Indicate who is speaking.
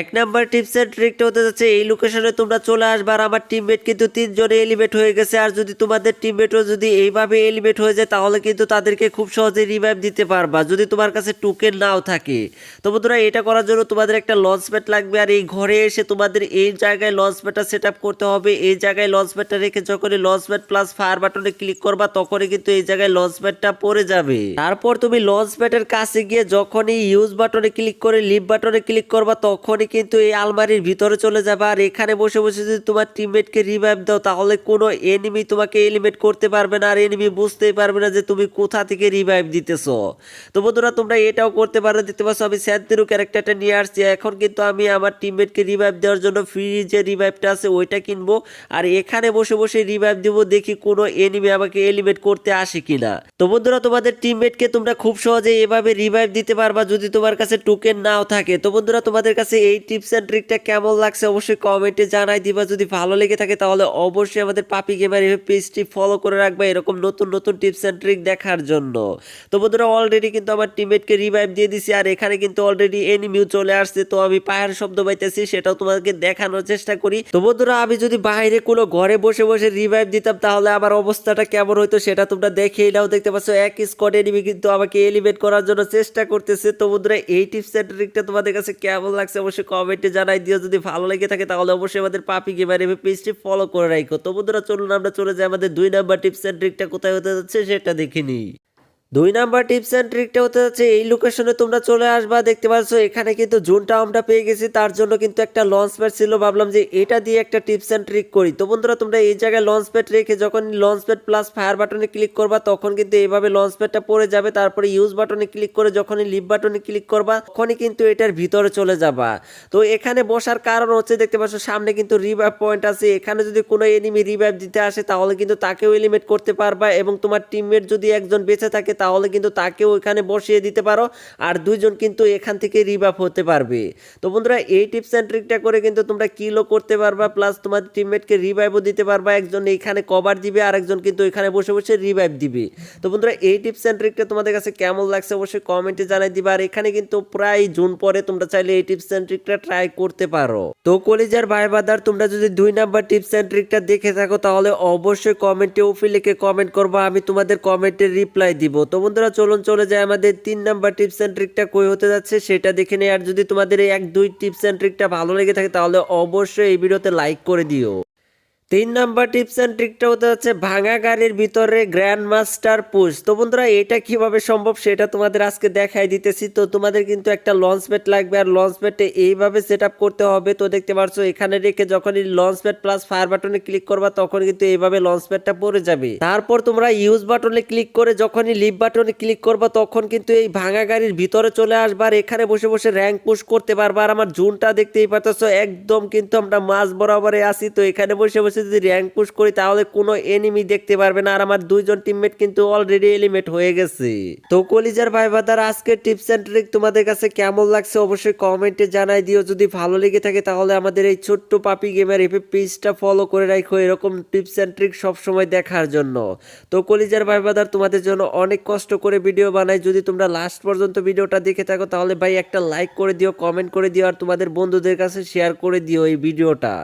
Speaker 1: এক number tips and ট্রিকটা হতে যাচ্ছে, এই লোকেশনে তোমরা চলে আসবে আর আমার টিমমেট কিন্তু তিনজনে এলিমেট হয়ে গেছে। আর যদি তোমাদের টিমমেটও যদি এইভাবে এলিমেট হয়ে যায়, তাহলে কিন্তু তাদেরকে খুব সহজে রিভাইভ দিতে পারবা। যদি তোমার কাছে টোকেন নাও থাকে। তো বন্ধুরা, এটা করার জন্য তোমাদের একটা লঞ্চ প্যাড লাগবে। আর এই ঘরে এসে তোমাদের এই জায়গায় লঞ্চ প্যাডটা সেট আপ করতে হবে। এই জায়গায় লঞ্চ প্যাডটা রেখে যখনই লঞ্চ প্যাড প্লাস ফায়ার বাটনে ক্লিক করবা, তখনই কিন্তু এই জায়গায় লঞ্চ প্যাডটা পড়ে যাবে। তারপর তুমি লঞ্চ প্যাডের কাছে গিয়ে যখনই ইউজ বাটনে ক্লিক করে লিভ বাটনে ক্লিক করবা, তখনই কিন্তু এই আলমারির ভিতরে চলে যাবে। আর এখানে বসে বসে যদি তোমার টিমমেটকে রিভাইভ দাও, তাহলে কোনো এনিমি তোমাকে এলিমেট করতে পারবে না। আর এনিমি বুঝতেই পারবে না যে তুমি কোথা থেকে রিভাইভ দিতেছো। তো বন্ধুরা, তোমরা এটাও করতে পারো। দেখতে পাচ্ছ, আমি স্যান্তিরু ক্যারেক্টারটা নিয়ে আসছি। এখন কিন্তু আমি আমার টিমমেটকে রিভাইভ দেওয়ার জন্য ফ্রি যে রিভাইভটা আছে, ওইটা কিনবো। আর এখানে বসে বসে রিভাইভ দিব, দেখি কোনো এনিমি আমাকে এলিমেট করতে আসে কিনা। তো বন্ধুরা, তোমাদের টিমমেটকে তোমরা খুব সহজে এভাবে রিভাইভ দিতে পারবা যদি তোমার কাছে টোকেন নাও থাকে। তো বন্ধুরা, তোমাদের কাছে এই টিপস অ্যান্ড ট্রিকটা কেমন লাগছে অবশ্যই কমেন্টে জানাই দিবা। যদি ভালো লেগে থাকে তাহলে অবশ্যই আমাদের পাপি গেমার পেজটি ফলো করে রাখবা এরকম নতুন নতুন টিপস অ্যান্ড ট্রিক দেখার জন্য। তো বন্ধুরা অলরেডি কিন্তু আমার টিমমেটকে রিভাইভ দিয়ে দিছি আর এখানে কিন্তু অলরেডি এনিমিও চলে আসছে। তো আমি পায়ের শব্দ পাইতেছি, সেটাও তোমাদেরকে দেখানোর চেষ্টা করি। তো বন্ধুরা, আমি যদি বাইরে কোনো ঘরে বসে বসে রিভাইভ দিতাম, তাহলে আমার অবস্থাটা কেমন হইতো সেটা তোমরা দেখেই নাও। দেখতে পাচ্ছ, এক স্কোয়াড এনিমি কিন্তু আমাকে এলিমেট করার জন্য চেষ্টা করতেছে। তো বন্ধুরা, এই টিপস অ্যান্ড ট্রিকটা তোমাদের কাছে কেমন লাগছে অবশ্যই কমেন্টে জানাই দিও। যদি ভালো লেগে থাকে, তাহলে অবশ্যই আমাদের পাপি গেমার এভাবে পেজটি ফলো করে রাখো। তো বন্ধুরা, চলুন আমরা চলে যাই আমাদের দুই নাম্বার টিপস অ্যান্ড ট্রিকটা কোথায় হতে যাচ্ছে সেটা দেখিনি দুই নাম্বার টিপস অ্যান্ড ট্রিকটা হতে যাচ্ছে, এই লোকেশনে তোমরা চলে আসবা, দেখতে পাচ্ছ এখানে কিন্তু জোনটা আমরা পেয়ে গেছি, তার জন্য কিন্তু একটা লঞ্চ প্যাড ছিল, ভাবলাম যে এটা দিয়ে একটা টিপস অ্যান্ড ট্রিক করি। তো বন্ধুরা, তোমরা এই জায়গায় লঞ্চ প্যাড রেখে যখন লঞ্চ প্যাড প্লাস ফায়ার বাটনে ক্লিক করবা, তখন কিন্তু এইভাবে লঞ্চ প্যাডটা পড়ে যাবে, তারপরে ইউজ বাটনে ক্লিক করে যখনই লিভ বাটনে ক্লিক করবা, তখনই কিন্তু এটার ভিতরে চলে যাবা। তো এখানে বসার কারণ হচ্ছে, দেখতে পাচ্ছ সামনে কিন্তু রিভাইভ পয়েন্ট আছে, এখানে যদি কোনো এনিমি রিভাইভ দিতে আসে, তাহলে কিন্তু তাকেও এলিমেট করতে পারবা এবং তোমার টিমমেট যদি একজন বেঁচে থাকে তাহলে কিন্তু তাকেও এখানে বসিয়ে দিতে পারো আর দুইজন কিন্তু এখান থেকে রিভাইভ হতে পারবে। তো বন্ধুরা, এই টিপস অ্যান্ড ট্রিকটা করে কিন্তু তোমরা কিলো করতে পারবা প্লাস তোমার টিমমেটকে রিভাইভও দিতে পারবা। একজন এইখানে কভার দিবে আর একজন কিন্তু এখানে বসে বসে রিভাইভ দিবে। তো বন্ধুরা, এই টিপস অ্যান্ড ট্রিকটা তোমাদের কাছে কেমন লাগছে অবশ্যই কমেন্টে জানাই দিবা। আর এখানে কিন্তু প্রায় জুন পরে তোমরা চাইলে এই টিপস অ্যান্ড ট্রিকটা ট্রাই করতে পারো। তো কলিজার ভাই বাদার, তোমরা যদি দুই নাম্বার টিপস অ্যান্ড ট্রিকটা দেখে থাকো, তাহলে অবশ্যই কমেন্টে ওফি লিখে কমেন্ট করবা, আমি তোমাদের কমেন্টের রিপ্লাই দিব। তো বন্ধুরা, চলুন চলে যায় আমাদের তিন নাম্বার টিপস অ্যান্ড ট্রিকটা কই হতে যাচ্ছে সেটা দেখে নেই। আর যদি তোমাদের এই এক দুই টিপস অ্যান্ড ট্রিকটা ভালো লেগে থাকে, তাহলে অবশ্যই এই ভিডিওতে লাইক করে দিও। তিন নাম্বার টিপস অ্যান্ড ট্রিকটা হতে হচ্ছে ভাঙা গাড়ির ভিতরে গ্র্যান্ড মাস্টার পুশ। তো বন্ধুরা, এটা কীভাবে সম্ভব সেটা তোমাদের আজকে দেখাই দিতেছি। তো তোমাদের কিন্তু একটা লঞ্চ প্যাড লাগবে আর লঞ্চ প্যাডে এইভাবে সেট করতে হবে। তো দেখতে পারছ, এখানে রেখে যখনই লঞ্চ প্যাড প্লাস ফায়ার বাটনে ক্লিক করবা, তখন কিন্তু এইভাবে লঞ্চ প্যাডটা পড়ে যাবে। তারপর তোমরা ইউজ বাটনে ক্লিক করে যখনই লিভ বাটনে ক্লিক করবা, তখন কিন্তু এই ভাঙা গাড়ির ভিতরে চলে আসবা আর এখানে বসে বসে র্যাঙ্ক পুশ করতে পারবা। আর আমার জুনটা দেখতেই পাচ্ছ একদম কিন্তু আমরা মাঝ বরাবরে আসি তো এখানে বসে বসে যদি র্যাঙ্ক পুশ করি, তাহলে কোনো এনিমি দেখতে পারবে না। আর আমার দুইজন টিমমেট কিন্তু অলরেডি এলিমেট হয়ে গেছে। তো কলিজার ভাই বাদার আজকের টিপস অ্যান্ড ট্রিক তোমাদের কাছে কেমন লাগছে অবশ্যই কমেন্টে জানাই দিও। যদি ভালো লেগে থাকে তাহলে আমাদের এই ছোট্ট পাপি গেমের এপি পেজটা ফলো করে রাখো এরকম টিপস অ্যান্ড ট্রিক সবসময় দেখার জন্য। তো কলিজার ভাই বাদার তোমাদের জন্য অনেক কষ্ট করে ভিডিও বানাই। যদি তোমরা লাস্ট পর্যন্ত ভিডিওটা দেখে থাকো তাহলে ভাই একটা লাইক করে দিও কমেন্ট করে দিও, আর তোমাদের বন্ধুদের কাছে শেয়ার করে দিও এই ভিডিওটা